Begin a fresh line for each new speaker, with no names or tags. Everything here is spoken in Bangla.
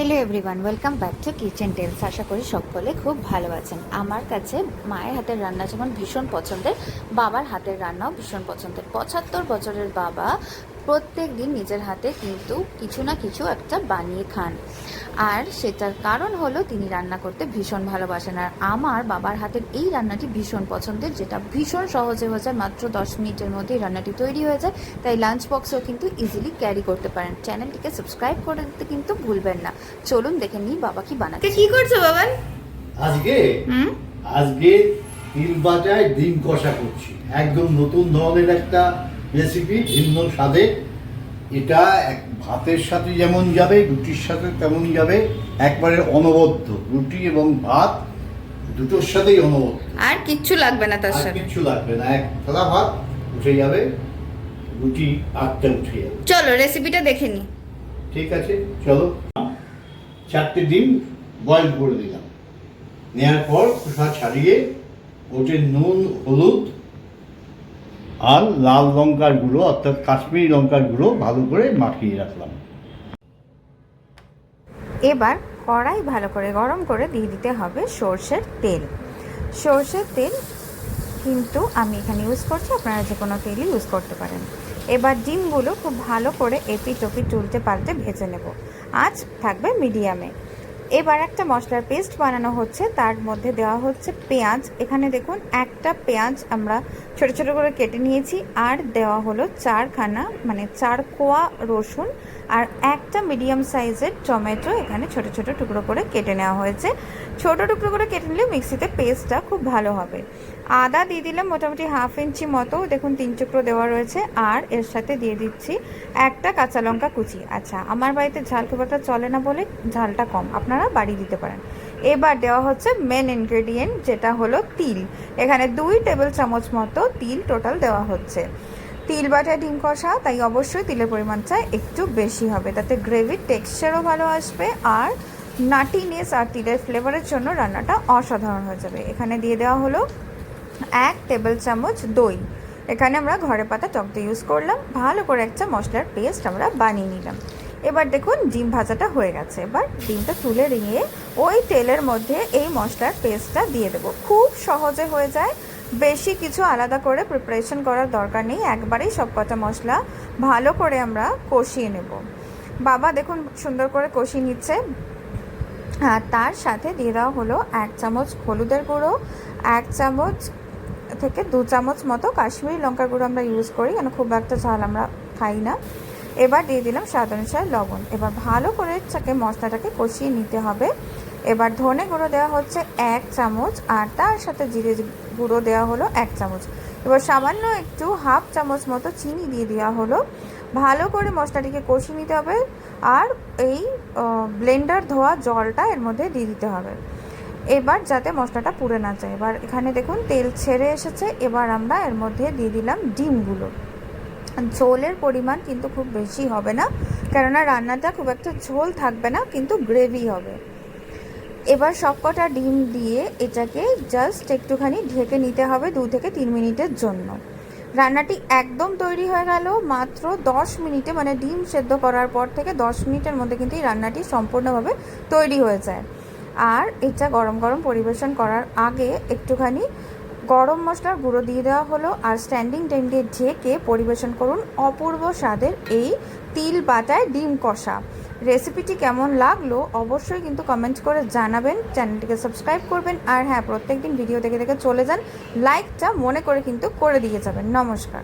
Hello everyone welcome back to Kitchen Tales আশা করি সকলে খুব ভালো আছেন। আমার কাছে মায়ের হাতের রান্না যেমন ভীষণ পছন্দের, বাবার হাতের রান্নাও ভীষণ পছন্দের। পঁচাত্তর বছরের বাবা প্রত্যেক দিন নিজের হাতে কিন্তু কিছু না কিছু একটা বানিয়ে খান। আর সেটার কারণ হলো তিনি রান্না করতে ভীষণ ভালোবাসেন। আর আমার বাবার হাতের এই রান্নাটি ভীষণ পছন্দের যেটা ভীষণ সহজে হয়ে যায় মাত্র দশ মিনিটের মধ্যে এই রান্নাটি তৈরি হয়ে যায়। তাই লাঞ্চ বক্সেও কিন্তু ইজিলি ক্যারি করতে পারেন। চ্যানেলটিকে সাবস্ক্রাইব করে দিতে কিন্তু ভুলবেন না। চলুন দেখে নিই বাবা কি বানাচ্ছে।
কি করছ বাবান
আজকে? আজকে তিল বাটায় ডিম কষা করছি। একদম নতুন ধরনের একটা রেসিপি ভিন্ন স্বাদে। এটা এক ভাতের সাথে যেমন যাবে রুটির সাথে তেমন যাবে একবারে অনবদ্য। রুটি এবং ভাত দুটোর সাথেই অনবদ্য।
আর কিচ্ছু লাগবে না তার সাথে।
কিচ্ছু লাগবে না। এক থালা ভাত উঠে যাবে রুটি আটটা উঠে যাবে।
চলো রেসিপিটা দেখে নি।
ঠিক আছে চলো। চারটে ডিম বয়েল করে দিলাম। নেওয়ার পর খোসা ছাড়িয়ে ওতে নুন হলুদ আর লাল লঙ্কার গুঁড়ো, অর্থাৎ কাশ্মীরি লঙ্কার গুঁড়ো ভালো করে মাখিয়ে রাখলাম।
এবার কড়াই ভালো করে গরম করে দিয়ে দিতে হবে সর্ষের তেল। সর্ষের তেল কিন্তু আমি এখানে ইউজ করছি, আপনারা যে কোনো তেলই ইউজ করতে পারেন। এবার ডিমগুলো খুব ভালো করে এপিট ওপিট তুলতে পাল্টে ভেজে নেব। আজ থাকবে মিডিয়ামে। এবার একটা মশলার পেস্ট বানানো হচ্ছে, তার মধ্যে দেওয়া হচ্ছে পেঁয়াজ। এখানে দেখুন, একটা পেঁয়াজ আমরা ছোট ছোট করে কেটে নিয়েছি, আর দেওয়া হলো চারখানা মানে চার কোয়া রসুন। আর একটা মিডিয়াম সাইজের টমেটো এখানে ছোট ছোট টুকরো করে কেটে নেওয়া হয়েছে। ছোট টুকরো করে কেটে নিলে মিক্সিতে পেস্টটা খুব ভালো হবে। আদা দিয়ে দিলাম মোটামুটি হাফ ইঞ্চি মতো। দেখুন, তিন টুকরো দেওয়া রয়েছে। আর এর সাথে দিয়ে দিচ্ছি একটা কাঁচা লঙ্কা কুচি। আচ্ছা আমার বাড়িতে ঝাল খুব একটা চলে না বলে ঝালটা কম। আপনারা বাড়িয়ে দিতে পারেন। এবার দেওয়া হচ্ছে মেন ইনগ্রেডিয়েন্ট যেটা হলো তিল। এখানে দুই টেবিল চামচ মতো তিল টোটাল দেওয়া হচ্ছে। তিল বাটা ডিম কষা, তাই অবশ্যই তিলের পরিমাণটা একটু বেশি হবে। তাতে গ্রেভির টেক্সচারও ভালো আসবে আর নাটিনেস আর তিলের ফ্লেভারের জন্য রান্নাটা অসাধারণ হয়ে যাবে। এখানে দিয়ে দেওয়া হলো এক টেবিল চামচ দই। এখানে আমরা ঘরে পাতা টক দই ইউজ করলাম। ভালো করে একটা মশলার পেস্ট আমরা বানিয়ে নিলাম। এবার দেখুন ডিম ভাজাটা হয়ে গেছে। এবার ডিমটা তুলে নিয়ে ওই তেলের মধ্যে এই মশলার পেস্টটা দিয়ে দেবো। খুব সহজে হয়ে যায়। বেশি কিছু আলাদা করে প্রিপারেশন করার দরকার নেই, একবারেই সব কটা মশলা ভালো করে আমরা কষিয়ে নেব। বাবা দেখুন সুন্দর করে কষিয়ে নিচ্ছে। আর তার সাথে দিয়ে দেওয়া হলো এক চামচ হলুদের গুঁড়ো, এক চামচ থেকে দু চামচ মতো কাশ্মীরি লঙ্কার গুঁড়ো আমরা ইউজ করি। কেন খুব একটা ঝাল আমরা খাই না। এবার দিয়ে দিলাম স্বাদ অনুসারে লবণ। এবার ভালো করে চাকে মশলাটাকে কষিয়ে নিতে হবে। এবার ধনে গুঁড়ো দেওয়া হচ্ছে এক চামচ আর তার সাথে জিরে গুঁড়ো দেওয়া হলো এক চামচ। এবার সামান্য একটু হাফ চামচ মতো চিনি দিয়ে দেওয়া হলো। ভালো করে মশলাটিকে কষিয়ে নিতে হবে আর এই ব্লেন্ডার ধোয়া জলটা এর মধ্যে দিয়ে দিতে হবে। এবার যাতে মশলাটা পুড়ে না যায়। এবার এখানে দেখুন তেল ছেড়ে এসেছে। এবার আমরা এর মধ্যে দিয়ে দিলাম ডিমগুলো। ঝোলের পরিমাণ কিন্তু খুব বেশি হবে না। কেননা রান্নাটা খুব একটা ঝোল থাকবে না, কিন্তু গ্রেভি হবে। এবার সবকটা ডিম দিয়ে এটাকে জাস্ট একটুখানি ঢেকে নিতে হবে দু থেকে তিন মিনিটের জন্য। রান্নাটি একদম তৈরি হয়ে গেল, মাত্র দশ মিনিটে মানে ডিম সেদ্ধ করার পর থেকে দশ মিনিটের মধ্যে কিন্তু এই রান্নাটি সম্পূর্ণভাবে তৈরি হয়ে যায়। আর এটা গরম গরম পরিবেশন করার আগে একটুখানি গরম মশলার গুঁড়ো দিয়ে দেওয়া হলো আর স্ট্যান্ডিং ট্যান্ডে ঢেকে পরিবেশন করুন অপূর্ব স্বাদের এই তিল বাটায় ডিম কষা। রেসিপিটি কেমন লাগল অবশ্যই কিন্তু কমেন্ট করে জানাবেন চ্যানেলটিকে সাবস্ক্রাইব করবেন আর হ্যাঁ প্রত্যেকদিন ভিডিও দেখে দেখে চলে যান। লাইকটা মনে করে কিন্তু করে দিয়ে যাবেন। নমস্কার।